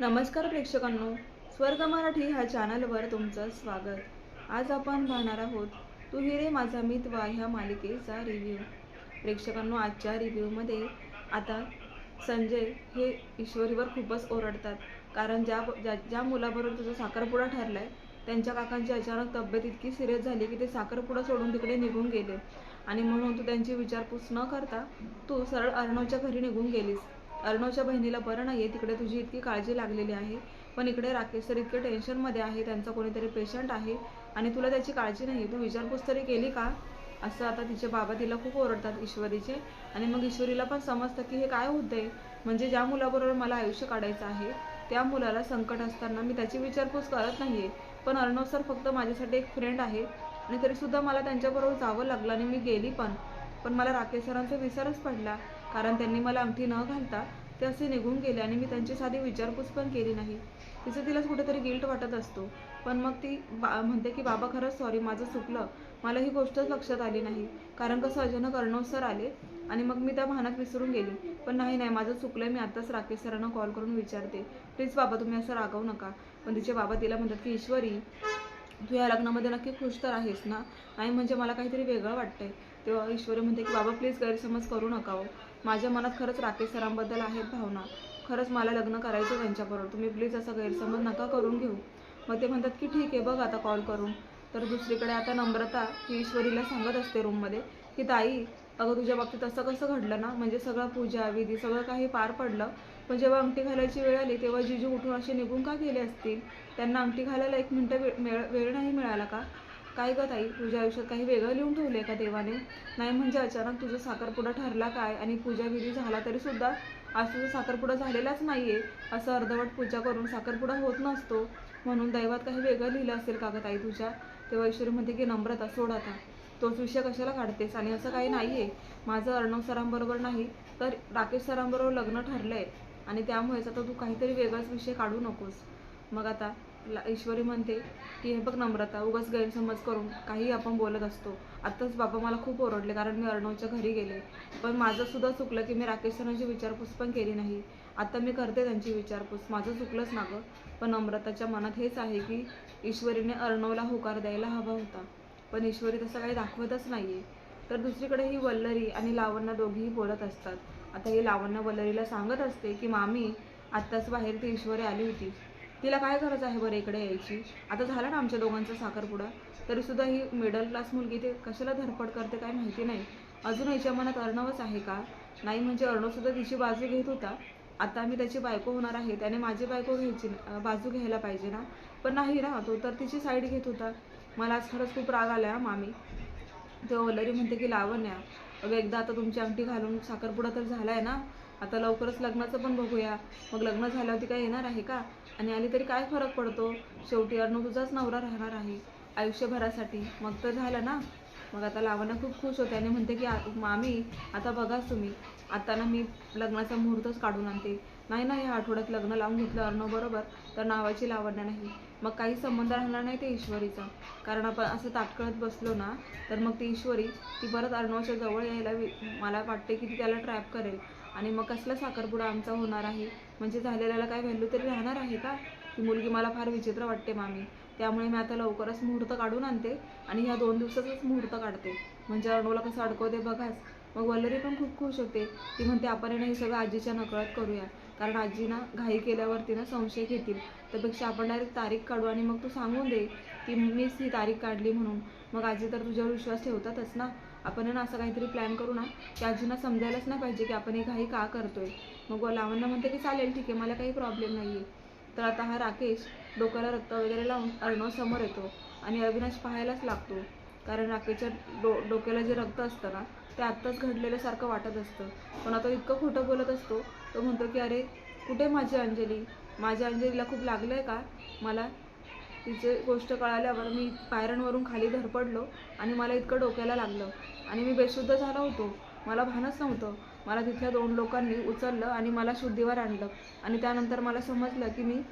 नमस्कार प्रेक्षकांनो. स्वर्ग मराठी ह्या चॅनलवर तुमचं स्वागत. आज आपण पाहणार आहोत तू हिरे माझा मितवा ह्या मालिकेचा रिव्ह्यू प्रेक्षकांनो आजच्या रिव्ह्यूमध्ये आता संजय हे ईश्वरीवर खूपच ओरडतात. कारण ज्या ज्या ज्या मुलाबरोबर तुझा साखरपुडा ठरला आहे त्यांच्या काकांची अचानक तब्येत इतकी सिरियस झाली की ते साखरपुडा सोडून तिकडे निघून गेले. आणि म्हणून तू त्यांची विचारपूस न करता तू सरळ अर्णवच्या घरी निघून गेलीस. अर्णवच्या बहिणीला बरं नाही आहे तिकडे तुझी इतकी काळजी लागलेली आहे. पण इकडे राकेश सर इतके टेन्शनमध्ये आहे त्यांचा कोणीतरी पेशंट आहे आणि तुला त्याची काळजी नाही तू विचारपूस तरी केली का? असं आता तिचे बाबा तिला खूप ओरडतात ईश्वरीचे. आणि मग ईश्वरीला पण समजतं की हे काय होतंय. म्हणजे ज्या मुलाबरोबर मला आयुष्य काढायचं आहे त्या मुलाला संकट असताना मी त्याची विचारपूस करत नाहीये. पण अर्णव सर फक्त माझ्यासाठी एक फ्रेंड आहे आणि तरीसुद्धा मला त्यांच्याबरोबर जावं लागलं आणि मी गेली पण. पण मला राकेश सरांचा विसरच पडला. कारण त्यांनी मला अंगठी न घालता ते असे निघून गेले आणि मी त्यांची साधी विचारपूस पण केली नाही. तिचं तिलाच कुठेतरी गिल्ट वाटत असतो. पण मग ती बा म्हणते की बाबा खरंच सॉरी माझं चुकलं. मला ही गोष्टच लक्षात आली नाही. कारण कसं अचानक अर्णव सर आले आणि मग मी त्या भानात विसरून गेली. पण नाही नाही माझं चुकलं मी आताच राकेश सरांना कॉल करून विचारते. प्लीज बाबा तुम्ही असं रागवू नका. पण तिचे बाबा तिला म्हणतात की ईश्वरी तू या लग्नामध्ये नक्की खुश तर आहेस ना? नाही म्हणजे मला काहीतरी वेगळं वाटतंय. तेव्हा ईश्वरी म्हणते की बाबा प्लीज गैरसमज करू नका हो. माझ्या मनात खरंच राकेश सरांबद्दल आहेत भावना. खरंच मला लग्न करायचं त्यांच्याबरोबर. तुम्ही प्लीज असं गैरसमज नका करून घेऊ. मग ते म्हणतात की ठीक आहे बघ आता कॉल करून. तर दुसरीकडे आता नम्रता ही ईश्वरीला सांगत असते रूममध्ये की ताई अगं तुझ्या बाबतीत असं कसं घडलं ना? म्हणजे सगळं पूजा विधी सगळं काही पार पडलं. पण जेव्हा अंगठी घालायची वेळ आली तेव्हा जिजू उठून असे निघून का गेले असतील? त्यांना अंगठी घालायला एक मिनटं वेळ मिळ- वेळ नाही मिळाला का? काय ग ताई? तुझ्या आयुष्यात काही वेगळं लिहून ठेवलंय का देवाने? नाही म्हणजे अचानक तुझा साखरपुडा ठरला काय? आणि पूजा विधी झाला तरी सुद्धा आज तुझा साखरपुडा झालेलाच नाहीये. असं अर्धवट पूजा करून साखरपुडा होत नसतो. म्हणून दैवात काही वेगळं लिहिलं असेल का ग ताई तुझ्या? तेव्हा ईश्वरी म्हणते की नम्रता सोड आता. तोच विषय कशाला काढतेस? आणि असं काही नाहीये. माझं अर्णव सरांबरोबर नाही तर राकेश सरांबरोबर लग्न ठरलंय. आणि त्यामुळेच आता तू काहीतरी वेगळाच विषय काढू नकोस. मग आता ईश्वरी म्हणते की हे बघ नम्रता उगाच गैरसमज करून काही आपण बोलत असतो. आत्ताच बाबा मला खूप ओरडले कारण मी अर्णवच्या घरी गेले. पण माझं सुद्धा चुकलं की मी राकेश सरांची विचारपूस पण केली नाही. आता मी करते त्यांची विचारपूस. माझं चुकलंच ना गं. पण नम्रताच्या मनात हेच आहे की ईश्वरीने अर्णवला होकार द्यायला हवा होता. पण ईश्वरी तसं काही दाखवतच नाहीये. तर दुसरीकडे ही वल्लरी आणि लावण्य दोघीही बोलत असतात. आता ही लावण्य वल्लरीला सांगत असते की मामी आत्ताच बाहेर ती ईश्वरी आली होती. तिला काय गरज आहे बरं इकडे यायची? आता झाला ना आमच्या दोघांचा साखरपुडा तरी सुद्धा ही मिडल क्लास मुलगी ते कशाला धडपड करते काय माहिती नाही. अजून हिच्या मनात अर्णवच आहे का? नाही म्हणजे अर्णवसुद्धा तिची बाजू घेत होता. आता मी त्याची बायको होणार आहे. त्याने माझी बायको घ्यायची बाजू घ्यायला पाहिजे ना. पण नाही ना तो तर तिची साईड घेत होता. मला आज खरंच खूप राग आला मामी. तेव्हा ओलरी म्हणते की लावण्या एकदा आता तुमची अंगठी घालून साखरपुडा तर झाला आहे ना. आता लवकरच लग्नाचं पण बघूया. मग लग्न झाल्यावरती काय येणार आहे का? आणि आली तरी काय फरक पडतो? शेवटी अर्णव तुझाच नवरा राहणार आहे. आयुष्यभरासाठी. मग तर झालं ना? मग आता लावण्या खूप खुश होते आणि म्हणते की मामी आता बघाच तुम्ही. आता ना मी लग्नाचा मुहूर्तच काढून आणते. नाही ना या आठवड्यात लग्न लावून घेतलं अर्णव बरोबर. तर नावाची लावण्य नाही. मग काही संबंध राहणार नाही ते ईश्वरीचा. कारण आपण असं ताटकळत बसलो ना तर मग ती ईश्वरी ती परत अर्णवाच्या जवळ यायला मला वाटते की ती त्याला ट्रॅप करेल. आणि मग कसला साखरपुडा आमचा होणार आहे? म्हणजे झालेल्याला काय व्हॅल्यू तरी राहणार आहे का? ती मुलगी मला फार विचित्र वाटते मामी. त्यामुळे मी आता लवकरच मुहूर्त काढून आणते आणि ह्या दोन दिवसातच मुहूर्त काढते. म्हणजे अर्णवला कसं अडकवते बघाच. मग वल्लरी पण खूप खुश होते. ती म्हणते आपण ना हे सगळं आजीच्या नकळत करूया. कारण आजी ना घाई केल्यावरती ना संशय घेतील. त्यापेक्षा आपण डायरेक्ट तारीख काढू आणि मग तू सांगून दे की मीच ही तारीख काढली म्हणून. मग आजी तर तुझ्यावर विश्वास ठेवतातच ना. आपण आहे ना असं काहीतरी प्लॅन करू ना की आजींना समजायलाच ना पाहिजे की आपण हे घाई का करतोय. मग लावण्य म्हणते की चालेल ठीक आहे मला काही प्रॉब्लेम नाही आहे तर आता हा राकेश डोक्याला रक्त वगैरे लावून अर्णव समोर येतो आणि अविनाश पाहायलाच लागतो. कारण राकेशच्या डो डोक्याला जे रक्त असतं ना ते आत्ताच घडलेल्यासारखं वाटत असतं. पण आता इतकं खोटं बोलत असतो तो म्हणतो की अरे कुठे माझी अंजली? माझ्या अंजलीला खूप लागलं आहे का? मला तिचे गोष्ट कळाल्यावर मी पायऱ्यांवरून खाली धरपडलो आणि मला इतकं डोक्याला लागलं आणि मी बेशुद्ध झालो होतो. मला भानच नव्हतं. मला तिथल्या दोन लोकांनी उचललं आणि मला शुद्धीवर आणलं. आणि त्यानंतर मला समजलं की मी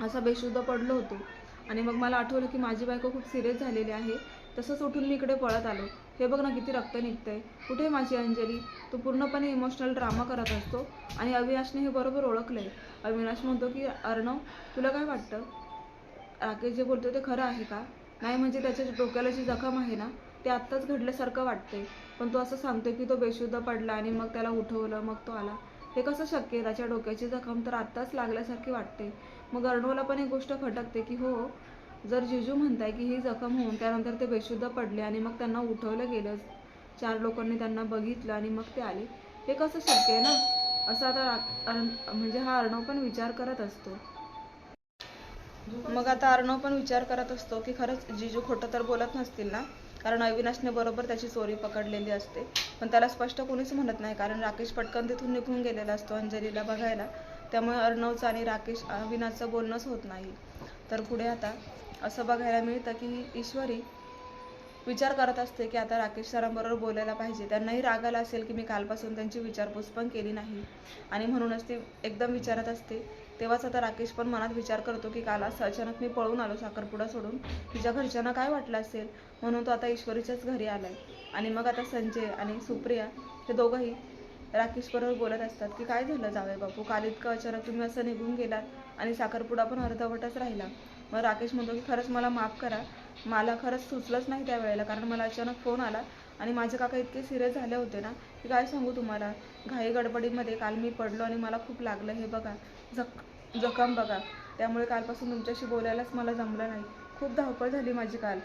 असा बेशुद्ध पडलो होतो. आणि मग मला आठवलं की माझी बायको खूप सिरियस झालेली आहे. तसंच उठून मी इकडे पळत आलो. हे बघ ना किती रक्त निघतंय. कुठे आहे माझी अंजली? तो पूर्णपणे इमोशनल ड्रामा करत असतो. आणि अविनाशने हे बरोबर ओळखलं आहे अविनाश म्हणतो की अर्णव तुला काय वाटतं? राकेश जे बोलतो ते खरं आहे का? नाही म्हणजे त्याच्या डोक्याला जी जखम आहे ना ते आत्ताच घडल्यासारखं वाटते पण तो असं सांगतो की तो बेशुद्ध पडला आणि मग त्याला उठवलं मग तो आला. हे कसं शक्य आहे? त्याच्या डोक्याची जखम तर आत्ताच लागल्यासारखी वाटते मग अर्णवला पण एक गोष्ट खटकते की हो जर जिजू म्हणताय की ही जखम होऊन त्यानंतर ते बेशुद्ध पडले आणि मग त्यांना उठवलं गेलं चार लोकांनी त्यांना बघितलं आणि मग ते आले. हे कसं शक्य आहे ना? असं आता म्हणजे हा अर्णव पण विचार करत असतो. मग आता अर्णव पण विचार करत असतो की खरंच जिजू खोटं तर बोलत नसतील ना? कारण अविनाशने बरोबर त्याची चोरी पकडलेली असते. पण त्याला स्पष्ट कोणीच म्हणत नाही कारण राकेश पटकन तिथून निघून गेलेला असतो अंजलीला बघायला. त्यामुळे अर्णवचं आणि राकेश अविनाशचं बोलणंच होत नाही. तर पुढे आता असं बघायला मिळतं की ईश्वरी विचार करत असते की आता राकेश सरांबरोबर बोलायला पाहिजे. त्यांनाही राग आला असेल की मी कालपासून त्यांची विचारपूस पण केली नाही. आणि म्हणूनच ती एकदम विचारत असते. तेव्हाच आता राकेश पण मनात विचार करतो की काल असं अचानक मी पळून आलो साखरपुडा सोडून. तिच्या घरच्यांना काय वाटलं असेल? म्हणून तो आता ईश्वरीच्याच घरी आलाय. आणि मग आता संजय आणि सुप्रिया हे दोघंही राकेश बरोबर बोलत असतात की काय झालं जावे बापू? काल इतकं अचानक तुम्ही असं निघून गेलात आणि साखरपुडा पण अर्धवटच राहिला. मग राकेश म्हणतो की खरंच मला माफ करा. मला खरंच सुचलंच नाही त्या वेळेला कारण मला अचानक फोन आला आणि माझे काका इतके सिरियस झाले होते ना की काय सांगू तुम्हाला? घाई गडबडीमध्ये काल मी पडलो आणि मला खूप लागलं. हे बघा जख जखम बघा. त्यामुळे कालपासून तुमच्याशी बोलायलाच मला जमलं नाही. खूप धावपळ झाली माझी काल.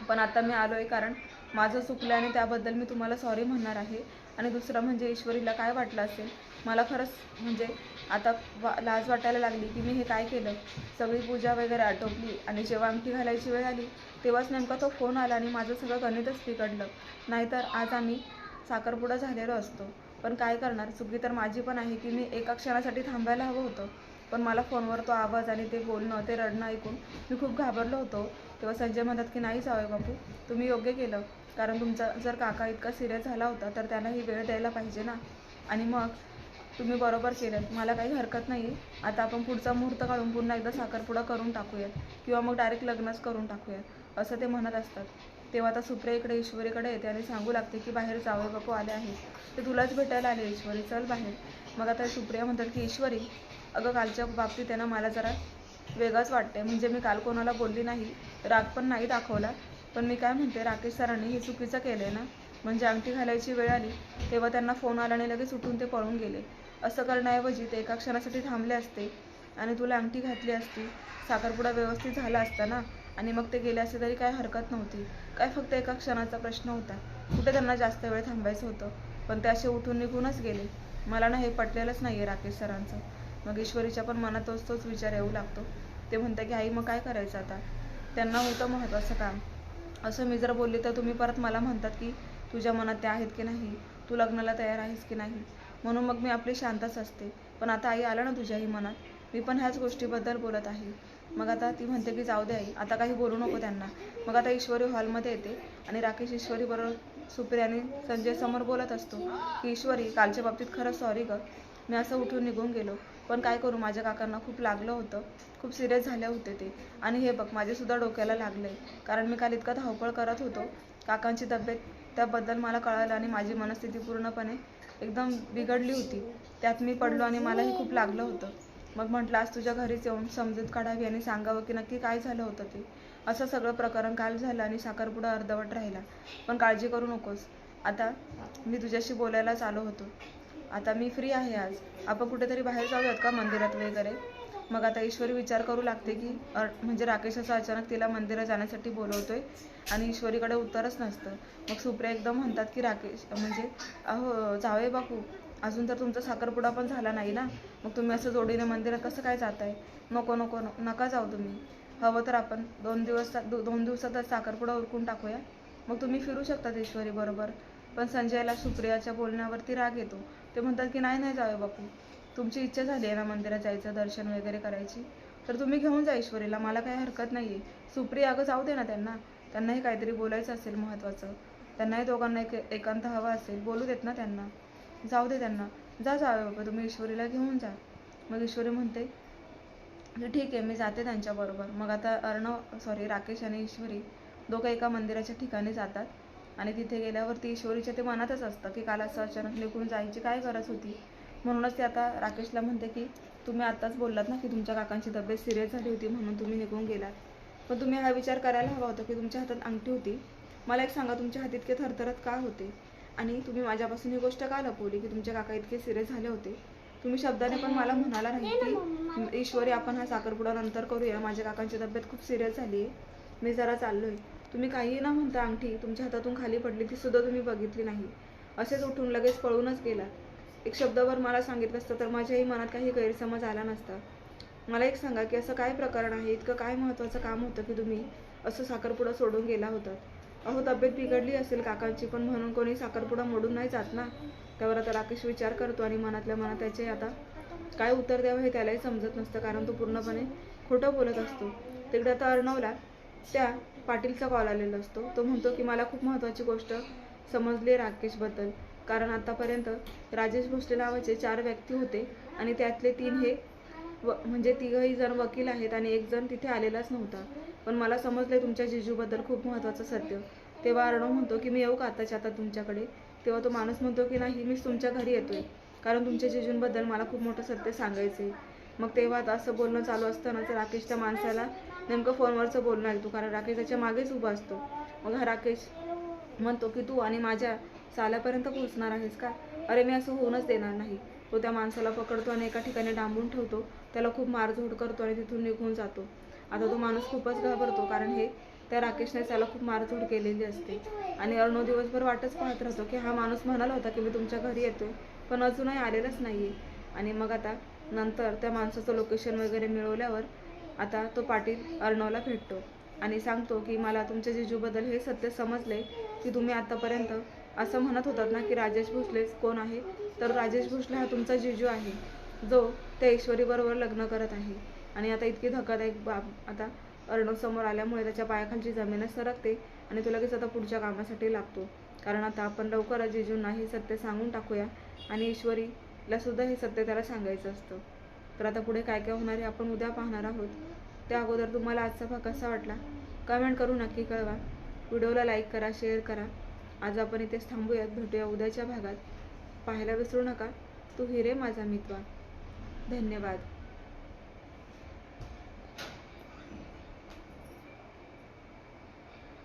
पण आता मी आलो आहे कारण माझं चुकलं आणि त्याबद्दल मी तुम्हाला सॉरी म्हणणार आहे. आणि दुसरं म्हणजे ईश्वरीला काय वाटलं असेल? मला खरंच म्हणजे आता वा लाज वाटायला लागली की मी हे काय केलं? सगळी पूजा वगैरे आटोपली आणि जेव्हा अंगठी घालायची वेळ आली तेव्हाच नेमका तो फोन आला आणि माझं सगळं गणितच बिघडलं. नाहीतर आज आम्ही साखरपुडा झालेलो असतो. पण काय करणार? चुकी तर माझी पण आहे की मी एका क्षणासाठी थांबायला हवं होतं. पण मला फोनवर तो आवाज आणि ते बोलणं ते रडणं ऐकून मी खूप घाबरलो होतो. तेव्हा संजय म्हणतात की नाही जावं बापू तुम्ही योग्य केलं. कारण तुमचा जर काका इतका सिरियस झाला होता तर त्याला ही वेळ द्यायला पाहिजे ना. आणि मग तुम्ही बरोबर केलं मला काही हरकत नाही. आता आपण पुढचा मुहूर्त काढून पुन्हा एकदा साखरपुडा करून टाकूयात. किंवा मग डायरेक्ट लग्नच करून टाकूयात. असं ते म्हणत असतात. तेव्हा आता सुप्रिया इकडे ईश्वरीकडे येते आणि सांगू लागते की बाहेर जावई बापू आले आहेत. ते तुलाच भेटायला आले ईश्वरी. चल बाहेर. मग आता सुप्रिया म्हणतात की ईश्वरी अगं कालच्या बाबतीत आहे ना मला जरा वेगळंच वाटतंय. म्हणजे मी काल कोणाला बोलली नाही राग पण नाही दाखवला. पण मी काय म्हणते राकेश सरांनी हे चुकीचं केलं आहे ना म्हणजे अंगठी घालायची वेळ आली तेव्हा त्यांना फोन आला आणि लगेच उठून ते पळून गेले. असं करण्याऐवजी ते एका क्षणासाठी थांबले असते आणि तुला अंगठी घातली असती. साखरपुडा व्यवस्थित झाला असता ना आणि मग ते गेले असते तरी काय हरकत नव्हती. काय फक्त एका क्षणाचा प्रश्न होता. कुठे त्यांना जास्त वेळ थांबायचं होतं? पण ते असे उठून निघूनच गेले. मला ना हे पटलेलंच नाही आहे राकेश सरांचं. मग ईश्वरीच्या पण मनात तोच तोच विचार येऊ लागतो. ते म्हणते की आई मग काय करायचं आता? त्यांना होतं महत्त्वाचं काम. असं मी जर बोलली तर तुम्ही परत मला म्हणतात की तुझ्या मनात ते आहेत की नाही? तू लग्नाला तयार आहेस की नाही? म्हणून मग मी आपली शांतच असते. पण आता आई आलं ना तुझ्याही मनात. मी पण ह्याच गोष्टीबद्दल बोलत आहे. मग आता ती म्हणते की जाऊ दे आई आता काही बोलू नको त्यांना. मग आता ईश्वरी हॉलमध्ये येते आणि राकेश ईश्वरी बरोबर सुप्रिया आणि संजय समोर बोलत असतो की ईश्वरी कालच्या बाबतीत खरंच सॉरी ग. मी असं उठून निघून गेलो. पण काय करू माझ्या काकांना खूप लागलं होतं. खूप सिरियस झाले होते ते. आणि हे बघ माझेसुद्धा डोक्याला लागलंय. कारण मी काल इतका धावपळ करत होतो. काकांची तब्येत त्याबद्दल मला कळालं आणि माझी मनस्थिती पूर्णपणे एकदम बिघडली होती. त्यात मी पडलो आणि मलाही खूप लागलं होतं. मग म्हटलं आज तुझ्या घरीच येऊन समजूत काढावी आणि सांगावं की नक्की काय झालं होतं ते. असं सगळं प्रकरण काल झालं आणि साखरपुडा अर्धवट राहिला. पण काळजी करू नकोस. आता मी तुझ्याशी बोलायलाच आलो होतो. आता मी फ्री आहे आज. आपण कुठेतरी बाहेर जाऊयात का मंदिरात वगैरे? मग आता ईश्वरी विचार करू लागते की म्हणजे राकेश असं अचानक तिला मंदिरात जाण्यासाठी बोलवतोय आणि ईश्वरीकडे उत्तरच नसतं. मग सुप्रिया एकदम म्हणतात की राकेश म्हणजे अहो जावे बापू अजून तर तुमचा साखरपुडा पण झाला नाही ना? मग तुम्ही असं जोडीने मंदिरात कसं काय जाताय? नको नको नको- नका जाऊ तुम्ही. हवं तर आपण दोन दिवस दो- दोन दिवसातच साखरपुडा उरकून टाकूया. मग तुम्ही फिरू शकतात ईश्वरी बरोबर. पण संजयला सुप्रियाच्या बोलण्यावरती राग येतो. ते म्हणतात की नाही नाही जावे बापू. तुमची इच्छा झाली आहे ना मंदिरात जायचं दर्शन वगैरे करायची. तर तुम्ही घेऊन जा ईश्वरीला मला काही हरकत नाही आहे सुप्रिया अगं जाऊ दे ना त्यांना. त्यांनाही काहीतरी बोलायचं असेल महत्त्वाचं त्यांनाही दोघांना एक एकांत हवा असेल. बोलू देत ना त्यांना. जाऊ दे त्यांना. जा जावे बाबा तुम्ही ईश्वरीला घेऊन जा. मग ईश्वरी म्हणते ठीक आहे मी जाते त्यांच्याबरोबर. मग आता अर्णव सॉरी राकेश आणि ईश्वरी दोघं एका मंदिराच्या ठिकाणी जातात. आणि तिथे गेल्यावरती ईश्वरीच्या ते मनातच असतं की काल असं अचानक निघून जायची काय गरज होती. म्हणूनच ते आता राकेशला म्हणते की तुम्ही आत्ताच बोललात ना की तुमच्या काकांची तब्येत सिरियस झाली होती म्हणून तुम्ही निघून गेलात. पण तुम्ही हा विचार करायला हवा होता की तुमच्या हातात अंगठी होती. मला एक सांगा तुमच्या हात इतके थरथरत का होते? आणि तुम्ही माझ्यापासून ही गोष्ट का लपवली की तुमचे काका इतके सिरियस झाले होते? तुम्ही शब्दाने पण मला म्हणाला नाही की ईश्वरी आपण हा साखरपुडा नंतर करूया. माझ्या काकांची तब्येत खूप सिरियस झाली आहे मी जरा चाललोय. तुम्ही काहीही ना म्हणता अंगठी तुमच्या हातातून खाली पडली ती सुद्धा तुम्ही बघितली नाही. असेच उठून लगेच पळूनच गेलात एक शब्दभर मला सांगितलं असतं तर माझ्याही मनात काही गैरसमज आला नसता. मला एक सांगा की असं काय प्रकरण आहे? इतकं काय महत्त्वाचं काम होतं की तुम्ही असं साखरपुडा सोडून गेला होतात? अहो तब्येत बिघडली असेल काकांची पण म्हणून कोणी साखरपुडा मोडून नाही जात ना? त्यावर आता राकेश विचार करतो आणि मनातल्या मनात त्याचे आता काय उत्तर द्यावं हे त्यालाही समजत नसतं कारण तो पूर्णपणे खोटं बोलत असतो. तिकडे आता अर्णवला त्या पाटीलचा कॉल आलेला असतो. तो म्हणतो की मला खूप महत्त्वाची गोष्ट समजली राकेशबद्दल. कारण आतापर्यंत राजेश भोसले नावाचे चार व्यक्ती होते आणि त्यातले तीन हे व म्हणजे तिघही जण वकील आहेत आणि एक जण तिथे आलेलाच नव्हता. पण मला समजले तुमच्या जिजूबद्दल खूप महत्त्वाचं सत्य. तेव्हा अर्णव म्हणतो की मी येऊ का आताच्या आता तुमच्याकडे? तेव्हा तो माणूस म्हणतो की नाही मीच तुमच्या घरी येतोय. कारण तुमच्या जिजूंबद्दल मला खूप मोठं सत्य सांगायचं आहे मग तेव्हा आता असं बोलणं चालू असतानाच तर माणसाला नेमकं फोनवरचं बोलणं ऐकतो कारण राकेश त्याच्या मागेच उभा असतो. मग हा राकेश म्हणतो की तू आणि माझ्या सालापर्यंत पोहोचणार आहेस का? अरे मी असं होऊनच देणार नाही. तो त्या माणसाला पकडतो आणि एका ठिकाणी डांबून ठेवतो. त्याला खूप मारझोड करतो आणि तिथून निघून जातो. आता तो माणूस खूपच घाबरतो कारण हे त्या राकेशने त्याला खूप मारझोड केलेली असते. आणि अर्णव दिवसभर वाटच पाहत राहतो की हा माणूस म्हणाला होता की मी तुमच्या घरी येतोय पण अजूनही आलेलाच आहे आणि मग आता नंतर त्या माणसाचं लोकेशन वगैरे मिळवल्यावर आता तो पाटील अर्णवला भेटतो आणि सांगतो की मला तुमच्या जिजूबद्दल हे सत्य समजले की तुम्ही आतापर्यंत असं म्हणत होतात ना की राजेश भोसले कोण आहे? तर राजेश भोसले हा तुमचा जिजू आहे. जो त्या ईश्वरीबरोबर लग्न करत आहे. आणि आता इतकी धक्कादायक बाब आता अर्णव समोर आल्यामुळे त्याच्या पायाखालची जमीनच सरकते आणि तो लगेच आता पुढच्या कामासाठी लागतो कारण आता आपण लवकरच जिजूंना हे सत्य सांगून टाकूया आणि ईश्वरीला सुद्धा हे सत्य त्याला सांगायचं असतं. तर आता पुढे काय काय होणार आहे आपण उद्या पाहणार आहोत. त्या अगोदर तुम्हाला आजचा भाग कसा वाटला? कमेंट करू नक्की कळवा. व्हिडिओला लाईक करा शेअर करा. आज आपण इथेच थांबूयात. भेटूया उद्याच्या भागात. पाहायला विसरू नका. तू हिरे माझा मित्वा धन्यवाद.